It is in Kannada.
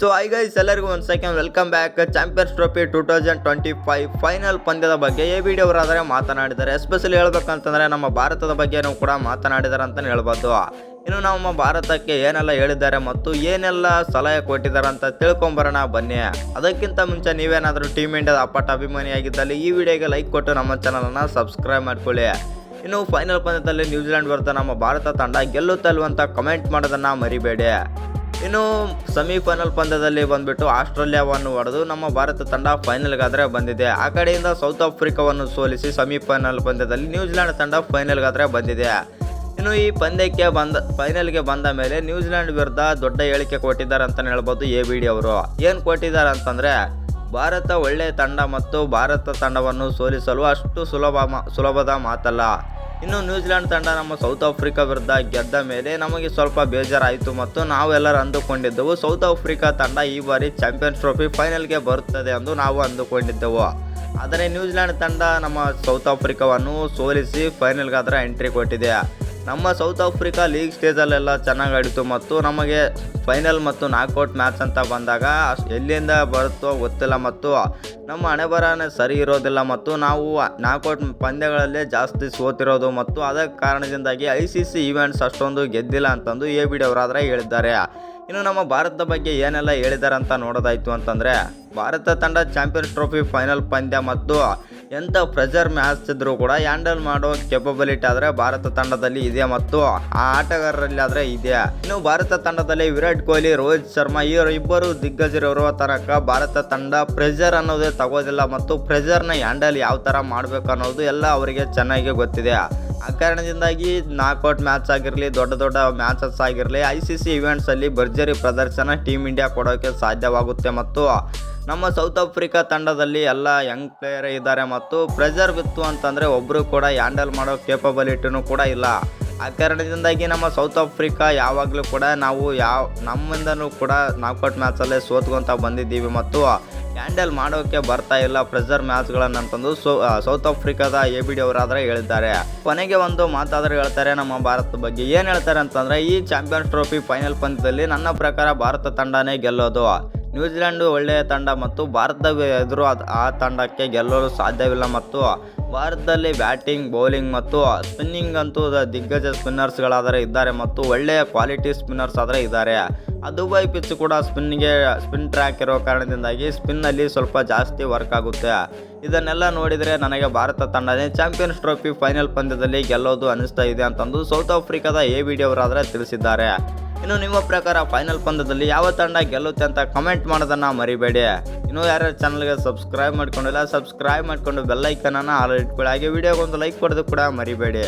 ಸೊ ಗೈಸ್ ಎಲ್ಲರಿಗೂ ಒಂದು second welcome back Champions Trophy two thousand twenty five final ಪಂದ್ಯದ ಬಗ್ಗೆ ಈ ಅವರಾದರೆ ಮಾತನಾಡಿದ್ದಾರೆ. ಎಸ್ಪೆಷಲಿ ಹೇಳ್ಬೇಕಂತಂದರೆ ನಮ್ಮ ಭಾರತದ ಬಗ್ಗೆನೂ ಕೂಡ ಮಾತನಾಡಿದ್ದಾರೆ ಅಂತಲೇ ಹೇಳ್ಬೋದು. ಇನ್ನು ನಮ್ಮ ಭಾರತಕ್ಕೆ ಏನೆಲ್ಲ ಹೇಳಿದ್ದಾರೆ ಮತ್ತು ಏನೆಲ್ಲ ಸಲಹೆ ಕೊಟ್ಟಿದ್ದಾರೆ ಅಂತ ತಿಳ್ಕೊಂಬರೋಣ ಬನ್ನಿ. ಅದಕ್ಕಿಂತ ಮುಂಚೆ ನೀವೇನಾದರೂ ಟೀಮ್ ಇಂಡಿಯಾದ ಅಪ್ಪಟ ಅಭಿಮಾನಿಯಾಗಿದ್ದಲ್ಲಿ ಈ ವಿಡಿಯೋಗೆ ಲೈಕ್ ಕೊಟ್ಟು ನಮ್ಮ ಚಾನಲನ್ನು ಸಬ್ಸ್ಕ್ರೈಬ್ ಮಾಡ್ಕೊಳ್ಳಿ. ಇನ್ನು ಫೈನಲ್ ಪಂದ್ಯದಲ್ಲಿ ನ್ಯೂಜಿಲೆಂಡ್ ವಿರುದ್ಧ ನಮ್ಮ ಭಾರತ ತಂಡ ಗೆಲ್ಲುತ್ತಲ್ವಂತ ಕಮೆಂಟ್ ಮಾಡೋದನ್ನು ಮರಿಬೇಡಿ. ಇನ್ನು ಸೆಮಿಫೈನಲ್ ಪಂದ್ಯದಲ್ಲಿ ಬಂದ್ಬಿಟ್ಟು ಆಸ್ಟ್ರೇಲಿಯಾವನ್ನು ಹೊಡೆದು ನಮ್ಮ ಭಾರತ ತಂಡ ಫೈನಲ್ಗಾದರೆ ಬಂದಿದೆ. ಆ ಕಡೆಯಿಂದ ಸೌತ್ ಆಫ್ರಿಕಾವನ್ನು ಸೋಲಿಸಿ ಸೆಮಿಫೈನಲ್ ಪಂದ್ಯದಲ್ಲಿ ನ್ಯೂಜಿಲೆಂಡ್ ತಂಡ ಫೈನಲ್ಗಾದ್ರೆ ಬಂದಿದೆ. ಇನ್ನು ಈ ಪಂದ್ಯಕ್ಕೆ ಬಂದ, ಫೈನಲ್ಗೆ ಬಂದ ಮೇಲೆ ನ್ಯೂಜಿಲೆಂಡ್ ವಿರುದ್ಧ ದೊಡ್ಡ ಹೇಳಿಕೆ ಕೊಟ್ಟಿದ್ದಾರೆ ಅಂತಲೇ ಹೇಳ್ಬೋದು ಎ ಬಿ ಡಿ ಅವರು. ಏನು ಕೊಟ್ಟಿದ್ದಾರೆ ಅಂತಂದರೆ, ಭಾರತ ಒಳ್ಳೆಯ ತಂಡ ಮತ್ತು ಭಾರತ ತಂಡವನ್ನು ಸೋಲಿಸಲು ಅಷ್ಟು ಸುಲಭ ಸುಲಭದ ಮಾತಲ್ಲ. ಇನ್ನು ನ್ಯೂಜಿಲೆಂಡ್ ತಂಡ ನಮ್ಮ ಸೌತ್ ಆಫ್ರಿಕಾ ವಿರುದ್ಧ ಗೆದ್ದ ಮೇಲೆ ನಮಗೆ ಸ್ವಲ್ಪ ಬೇಜಾರಾಯಿತು ಮತ್ತು ನಾವೆಲ್ಲರೂ ಅಂದುಕೊಂಡಿದ್ದೆವು. ಸೌತ್ ಆಫ್ರಿಕಾ ತಂಡ ಈ ಬಾರಿ ಚಾಂಪಿಯನ್ಸ್ ಟ್ರೋಫಿ ಫೈನಲ್ಗೆ ಬರುತ್ತದೆ ಎಂದು ನಾವು ಅಂದುಕೊಂಡಿದ್ದೆವು. ಆದರೆ ನ್ಯೂಜಿಲೆಂಡ್ ತಂಡ ನಮ್ಮ ಸೌತ್ ಆಫ್ರಿಕಾವನ್ನು ಸೋಲಿಸಿ ಫೈನಲ್ಗಾದ್ರೆ ಎಂಟ್ರಿ ಕೊಟ್ಟಿದೆ. ನಮ್ಮ ಸೌತ್ ಆಫ್ರಿಕಾ ಲೀಗ್ ಸ್ಟೇಜಲ್ಲೆಲ್ಲ ಚೆನ್ನಾಗಿ ಆಡಿತು ಮತ್ತು ನಮಗೆ ಫೈನಲ್ ಮತ್ತು ನಾಕೌಟ್ ಮ್ಯಾಚ್ ಅಂತ ಬಂದಾಗ ಎಲ್ಲಿಂದ ಬರುತ್ತೋ ಗೊತ್ತಿಲ್ಲ ಮತ್ತು ನಮ್ಮ ಹಣೆಬರನೇ ಸರಿ ಇರೋದಿಲ್ಲ ಮತ್ತು ನಾವು ನಾಕೌಟ್ ಪಂದ್ಯಗಳಲ್ಲೇ ಜಾಸ್ತಿ ಸೋತಿರೋದು ಮತ್ತು ಅದಕ್ಕೆ ಕಾರಣದಿಂದಾಗಿ ಐ ಸಿ ಸಿ ಈವೆಂಟ್ಸ್ ಅಷ್ಟೊಂದು ಗೆದ್ದಿಲ್ಲ ಅಂತಂದು ಎ ಬಿ ಡಿ ಅವರಾದ್ರೆ ಹೇಳಿದ್ದಾರೆ. ಇನ್ನು ನಮ್ಮ ಭಾರತದ ಬಗ್ಗೆ ಏನೆಲ್ಲ ಹೇಳಿದ್ದಾರೆ ಅಂತ ನೋಡೋದಾಯಿತು ಅಂತಂದರೆ, ಭಾರತ ತಂಡ ಚಾಂಪಿಯನ್ಸ್ ಟ್ರೋಫಿ ಫೈನಲ್ ಪಂದ್ಯ ಮತ್ತು ಎಂಥ ಪ್ರೆಷರ್ ಮ್ಯಾಚ್ ಇದ್ದರೂ ಕೂಡ ಹ್ಯಾಂಡಲ್ ಮಾಡೋ ಕೆಪಬಿಲಿಟಿ ಆದರೆ ಭಾರತ ತಂಡದಲ್ಲಿ ಇದೆ ಮತ್ತು ಆ ಆಟಗಾರರಲ್ಲಿ ಆದರೆ ಇದೆ. ಇನ್ನು ಭಾರತ ತಂಡದಲ್ಲಿ ವಿರಾಟ್ ಕೊಹ್ಲಿ, ರೋಹಿತ್ ಶರ್ಮಾ ಈ ಇಬ್ಬರು ದಿಗ್ಗಜರಿರುವ ತನಕ ಭಾರತ ತಂಡ ಪ್ರೆಷರ್ ಅನ್ನೋದೇ ತಗೋದಿಲ್ಲ ಮತ್ತು ಪ್ರೆಷರ್ನ ಹ್ಯಾಂಡಲ್ ಯಾವ ಥರ ಮಾಡಬೇಕು ಅನ್ನೋದು ಎಲ್ಲ ಅವರಿಗೆ ಚೆನ್ನಾಗಿ ಗೊತ್ತಿದೆ. ಆ ಕಾರಣದಿಂದಾಗಿ ನಾಕೌಟ್ ಮ್ಯಾಚ್ ಆಗಿರಲಿ, ದೊಡ್ಡ ದೊಡ್ಡ ಮ್ಯಾಚಸ್ ಆಗಿರಲಿ ಐ ಸಿ ಸಿ ಇವೆಂಟ್ಸಲ್ಲಿ ಭರ್ಜರಿ ಪ್ರದರ್ಶನ ಟೀಮ್ ಇಂಡಿಯಾ ಕೊಡೋಕ್ಕೆ ಸಾಧ್ಯವಾಗುತ್ತೆ ಮತ್ತು ನಮ್ಮ ಸೌತ್ ಆಫ್ರಿಕಾ ತಂಡದಲ್ಲಿ ಎಲ್ಲ ಯಂಗ್ ಪ್ಲೇಯರ್ ಇದ್ದಾರೆ ಮತ್ತು ಪ್ರೆಷರ್ ಬಿತ್ತು ಅಂತಂದರೆ ಒಬ್ಬರು ಕೂಡ ಹ್ಯಾಂಡಲ್ ಮಾಡೋ ಕೇಪಬಿಲಿಟಿನೂ ಕೂಡ ಇಲ್ಲ. ಆ ಕಾರಣದಿಂದಾಗಿ ನಮ್ಮ ಸೌತ್ ಆಫ್ರಿಕಾ ಯಾವಾಗಲೂ ಕೂಡ ನಾವು ಯಾವ ನಮ್ಮಿಂದನೂ ಕೂಡ ನಾಕೌಟ್ ಮ್ಯಾಚಲ್ಲೇ ಸೋತ್ಕೊಂತ ಬಂದಿದ್ದೀವಿ ಮತ್ತು ಹ್ಯಾಂಡಲ್ ಮಾಡೋಕ್ಕೆ ಬರ್ತಾ ಇಲ್ಲ ಪ್ರೆಷರ್ ಮ್ಯಾಚ್ಗಳನ್ನು ಅಂತಂದು ಸೌತ್ ಆಫ್ರಿಕಾದ ಎ ಬಿ ಡಿ ಅವರಾದರೆ ಹೇಳಿದ್ದಾರೆ ಕೊನೆಗೆ ಒಂದು ಮಾತಾದರೂ ಹೇಳ್ತಾರೆ ನಮ್ಮ ಭಾರತದ ಬಗ್ಗೆ. ಏನು ಹೇಳ್ತಾರೆ ಅಂತಂದರೆ ಈ ಚಾಂಪಿಯನ್ಸ್ ಟ್ರೋಫಿ ಫೈನಲ್ ಪಂದ್ಯದಲ್ಲಿ ನನ್ನ ಪ್ರಕಾರ ಭಾರತ ತಂಡನೇ ಗೆಲ್ಲೋದು. ನ್ಯೂಜಿಲೆಂಡ್ ಒಳ್ಳೆಯ ತಂಡ ಮತ್ತು ಭಾರತದ ಎದುರು ಆ ತಂಡಕ್ಕೆ ಗೆಲ್ಲಲು ಸಾಧ್ಯವಿಲ್ಲ ಮತ್ತು ಭಾರತದಲ್ಲಿ ಬ್ಯಾಟಿಂಗ್, ಬೌಲಿಂಗ್ ಮತ್ತು ಸ್ಪಿನ್ನಿಂಗ್ ಅಂತೂ ದಿಗ್ಗಜ ಸ್ಪಿನ್ನರ್ಸ್ಗಳಾದರೆ ಇದ್ದಾರೆ ಮತ್ತು ಒಳ್ಳೆಯ ಕ್ವಾಲಿಟಿ ಸ್ಪಿನ್ನರ್ಸ್ ಆದರೆ ಇದ್ದಾರೆ. ದುಬೈ ಪಿಚ್ ಕೂಡ ಸ್ಪಿನ್ಗೆ ಸ್ಪಿನ್ ಟ್ರ್ಯಾಕ್ ಇರೋ ಕಾರಣದಿಂದಾಗಿ ಸ್ಪಿನ್ನಲ್ಲಿ ಸ್ವಲ್ಪ ಜಾಸ್ತಿ ವರ್ಕ್ ಆಗುತ್ತೆ. ಇದನ್ನೆಲ್ಲ ನೋಡಿದರೆ ನನಗೆ ಭಾರತ ತಂಡನೇ ಚಾಂಪಿಯನ್ಸ್ ಟ್ರೋಫಿ ಫೈನಲ್ ಪಂದ್ಯದಲ್ಲಿ ಗೆಲ್ಲೋದು ಅನಿಸ್ತಾ ಇದೆ ಅಂತಂದು ಸೌತ್ ಆಫ್ರಿಕಾದ ಎ ಅವರಾದರೆ ತಿಳಿಸಿದ್ದಾರೆ. ಇನ್ನು ನಿಮ್ಮ ಪ್ರಕಾರ ಫೈನಲ್ ಪಂದ್ಯದಲ್ಲಿ ಯಾವ ತಂಡ ಗೆಲ್ಲುತ್ತೆ ಅಂತ ಕಮೆಂಟ್ ಮಾಡೋದನ್ನು ಮರಿಬೇಡಿ. ಇನ್ನು ಯಾರ್ಯಾರು ಚಾನಲ್ಗೆ ಸಬ್ಸ್ಕ್ರೈಬ್ ಮಾಡ್ಕೊಂಡಿಲ್ಲ ಸಬ್ಸ್ಕ್ರೈಬ್ ಮಾಡಿಕೊಂಡು ಬೆಲ್ಲೈಕನನ್ನು ಆಲ್ ಇಟ್ಕೊಳ್ಳಿ. ಹಾಗೆ ವಿಡಿಯೋಗೊಂದು ಲೈಕ್ ಕೊಡೋದು ಕೂಡ ಮರಿಬೇಡಿ.